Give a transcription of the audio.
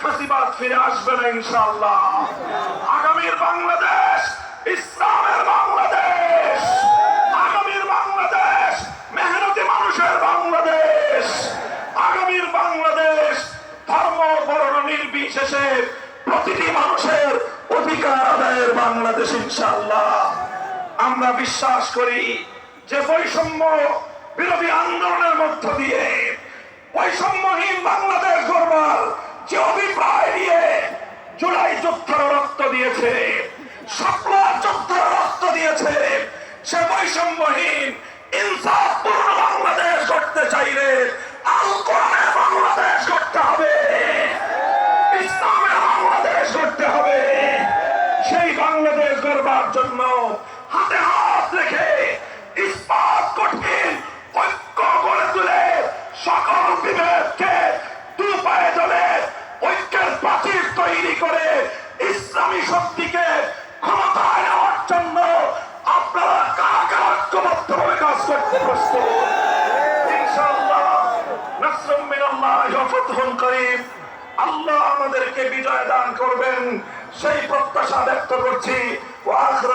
আসবে না ইনশাআল্লাহ। আগামীর বাংলাদেশ, ইসলামের বাংলাদেশ। আগামীর বাংলাদেশ, মেহনতি মানুষের বাংলাদেশ। আগামীর বাংলাদেশ, ধর্ম বর্ণ নির্বিশেষে প্রতিটি মানুষের অধিকার আদায়ের বাংলাদেশ ইনশাআল্লাহ। আমরা বিশ্বাস করি যে বৈষম্য বিরোধী আন্দোলনের মধ্য দিয়ে বৈষম্যহীন বাংলাদেশ গড়বার যে অভিপ্রায় নিয়ে জুলাই যোদ্ধারা রক্ত দিয়েছে। সকল যোদ্ধারা রক্ত দিয়েছে। সে বৈষম্যহীন, ইনসাফপূর্ণ বাংলাদেশ করতে চাইলে বাংলাদেশ করতে হবে। সকল বিভেদকে করতে আল্লাহ আমাদেরকে বিজয় দান করবেন। সেই প্রত্যাশা ব্যক্ত করছি। ওয়া আখিরু